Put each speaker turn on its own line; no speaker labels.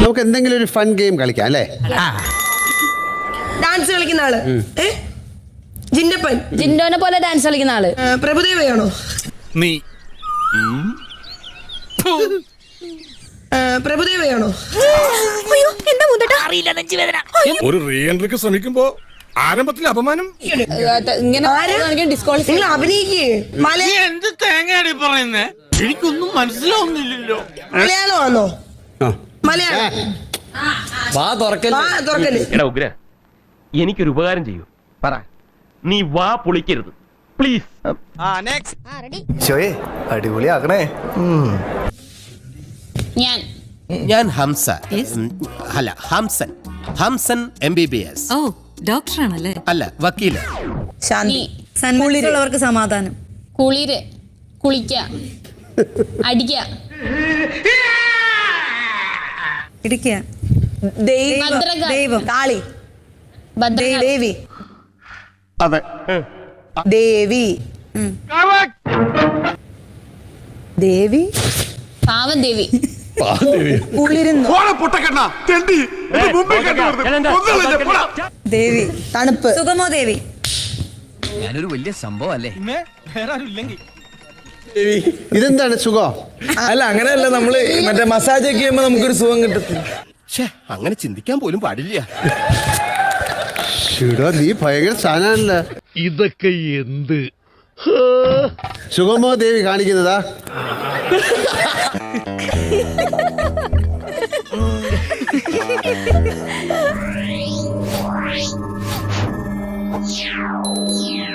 നമുക്ക് എന്തെങ്കിലും ഒരു ഫൺ ഗെയിം കളിക്കാം അല്ലേ?
ഡാൻസ് കളിക്കുന്ന ആൾ. ഏ? ജിന്നപ്പൻ.
ജിൻഡോനെ പോലെ ഡാൻസ് കളിക്കുന്ന ആൾ.
ആ, പ്രഭുദേവയാണോ?
നീ.
ആ, പ്രഭുദേവയാണോ?
അയ്യോ എന്താ മുതട്ടാ
ഒരു റീ എൻട്രിക്ക് ശ്രമിക്കുമ്പോ ആരംഭത്തിൽ അപമാനം?
ഇങ്ങനെ
ആര്?
ഡിസ്ക്വാളിഫൈ
നിങ്ങൾ അഭിനയിക്കേ? മലയാളം
എന്ത് തേങ്ങയാടി പറയുന്നേ? എനിക്കൊന്നും മനസ്സിലാവുന്നില്ലല്ലോ.
മലയാളം
ആ.
മലയാളം.
വാ തുറക്കല്ലേ
വാ തുറക്കല്ലേ
എടാ ഉഗ്ര എനിക്കൊരു ഉപകാരം ചെയ്യൂ. പറ. നീ വാ പൊളിക്കരുത്. പ്ലീസ്.
അടിപൊളിയാക്കണേ.
ഞാൻ.
ഞാൻ ഹംസ ഉം, അല്ല Hamsan. Hamsan M B B S
ഓ ഡോക്ടറാണല്ലേ?
അല്ല വക്കീൽ.
ശാന്തി
സമാധാനം.
കുളിര്. കുളിക്ക. അടിക്ക.
ഇടിക്കുക
ഭദ്രക
ദൈവം. കാളി. ദേവി.
അതെ.
ദേവി. ദേവി?
പാവം ദേവി.
കുളിരുന്നു
പൊട്ടക്കണ്ണ തെണ്ടി.
ദേവി. തണുപ്പ്. സുഗമോ ദേവി?
ഞാനൊരു വലിയ സംഭവം അല്ലേ?
ഇതെന്താണ് സുഖം?
അല്ല അങ്ങനെയല്ല നമ്മൾ മറ്റേ മസാജ് ഒക്കെ ചെയ്യുമ്പോ നമുക്കൊരു സുഖം കിട്ടത്തില്ല.
അങ്ങനെ ചിന്തിക്കാൻ പോലും പാടില്ല.
നീ ഭയങ്കര സാധനമല്ല
ഇതൊക്കെ എന്ത്?
സുഖമോ ദേവി കാണിക്കുന്നതാ?